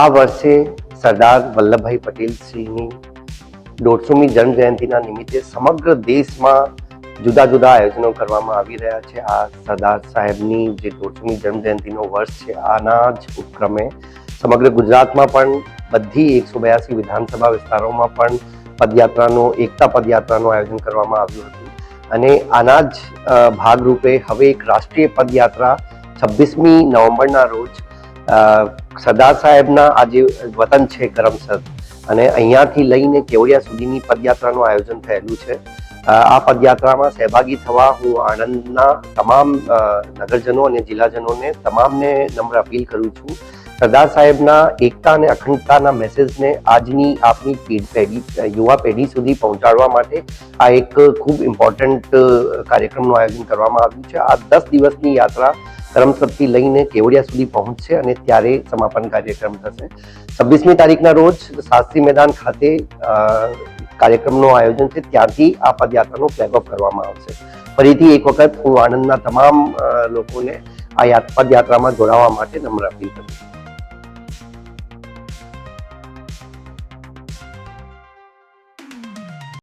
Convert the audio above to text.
આ વર્ષે સરદાર વલ્લભભાઈ પટેલ શ્રીની દોઢસોમી જન્મ જયંતિના નિમિત્તે સમગ્ર દેશમાં જુદા જુદા આયોજનો કરવામાં આવી રહ્યા છે. આ સરદાર સાહેબની જે દોઢસોમી જન્મ જયંતિનો વર્ષ છે, આના જ ઉપક્રમે સમગ્ર ગુજરાતમાં પણ બધી એકસો બ્યાસી વિધાનસભા વિસ્તારોમાં પણ પદયાત્રાનો, એકતા પદયાત્રાનું આયોજન કરવામાં આવ્યું હતું. અને આના જ ભાગરૂપે હવે એક રાષ્ટ્રીય પદયાત્રા છવ્વીસમી નવેમ્બરના રોજ સરદાર સાહેબના આ જે વતન છે કરમસદ અને અહીંયાથી લઈને કેવડિયા સુધીની પદયાત્રાનું આયોજન થયેલું છે. આ પદયાત્રામાં સહભાગી થવા હું આણંદના તમામ નગરજનો અને જિલ્લાજનોને તમામને નમ્ર અપીલ કરું છું. સરદાર સાહેબના એકતા અને અખંડતાના મેસેજને આજની આપની પેઢી યુવા પેઢી સુધી પહોંચાડવા માટે આ એક ખૂબ ઇમ્પોર્ટન્ટ કાર્યક્રમનું આયોજન કરવામાં આવ્યું છે. આ દસ દિવસની યાત્રા કરમસદથી લઈને કેવડિયા સુધી પહોંચશે અને ત્યારે સમાપન કાર્યક્રમ થશે. છવ્વીસમી તારીખના રોજ શાસ્ત્રી મેદાન ખાતે કાર્યક્રમનું આયોજન છે. ત્યાંથી આ પદયાત્રાનો ફ્લેગ કરવામાં આવશે. ફરીથી એક વખત હું આણંદના તમામ લોકોને આ પદયાત્રામાં જોડાવા માટે નમ્ર અપીલ કરું છું.